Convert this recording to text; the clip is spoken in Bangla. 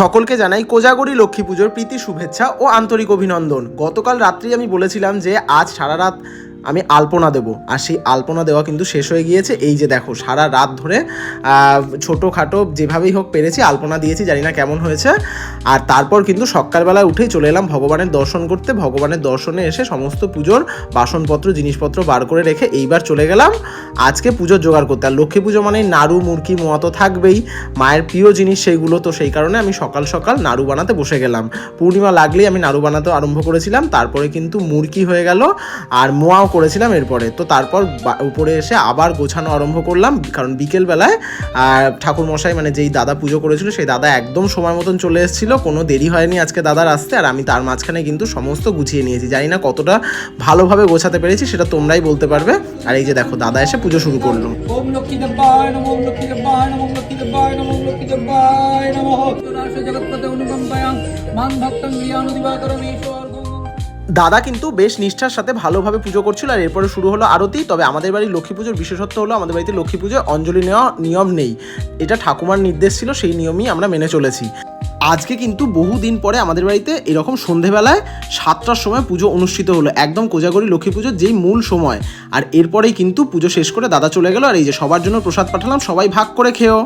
সকলকে জানাই কোজাগরি লক্ষ্মী পুজোর প্রীতি, শুভেচ্ছা ও আন্তরিক অভিনন্দন। গতকাল রাত্রি আমি বলেছিলাম যে, আজ সারা রাত আমি আলপনা দেব। আর সেই আলপনা দেওয়া কিন্তু শেষ হয়ে গিয়েছে। এই যে দেখো, সারা রাত ধরে ছোটোখাটো যেভাবেই হোক পেরেছি, আলপনা দিয়েছি, জানি না কেমন হয়েছে। আর তারপর কিন্তু সকালবেলা উঠেই চলে এলাম ভগবানের দর্শন করতে। ভগবানের দর্শনে এসে সমস্ত পুজোর বাসনপত্র, জিনিসপত্র বার করে রেখে এইবার চলে গেলাম। আজকে পুজোর জোগাড় করতে। আর লক্ষ্মী পুজো মানে নাড়ু, মুরকি, মোয়া তো থাকবেই। মায়ের প্রিয় জিনিস সেইগুলো তো সেই কারণে আমি সকাল সকাল নাড়ু বানাতে বসে গেলাম। পূর্ণিমা লাগলেই আমি নাড়ু বানাতে আরম্ভ করেছিলাম। তারপরে কিন্তু মুরকি হয়ে গেল। আর মোয়াও করেছিলাম এরপরে। তো তারপর উপরে এসে আবার গোছানো আরম্ভ করলাম, কারণ বিকেলবেলায়, আর ঠাকুর মশাই মানে যেই দাদা পুজো করেছিল, সেই দাদা একদম সময় মতন চলে এসেছিল। কোনো দেরি হয়নি আজকে দাদার আসতে, আর আমি তার মাঝখানে কিন্তু সমস্ত গুছিয়ে নিয়েছি। জানি না কতটা ভালোভাবে গোছাতে পেরেছি, সেটা তোমরাই বলতে পারবে। আর এই যে দেখো, দাদা এসে পুজো শুরু করল। মান দাদা কিন্তু বেশ নিষ্ঠার সাথে ভালোভাবে পুজো করছিল আর এরপরে শুরু হলো আরতি। তবে আমাদের বাড়ির লক্ষ্মী পুজোর বিশেষত্ব হলো আমাদের বাড়িতে লক্ষ্মী পুজোয় অঞ্জলি নেওয়া নিয়ম নেই। এটা ঠাকুমার নির্দেশ ছিল, সেই নিয়মই আমরা মেনে চলেছি। আজকে কিন্তু বহুদিন পরে আমাদের বাড়িতে এরকম সন্ধেবেলায় সাতটার সময় পুজো অনুষ্ঠিত হলো। একদম কোজাগরি লক্ষ্মী পুজোর যেই মূল সময়। আর এরপরেই কিন্তু পুজো শেষ করে দাদা চলে গেল আর এই যে সবার জন্য প্রসাদ পাঠালাম, সবাই ভাগ করে খেও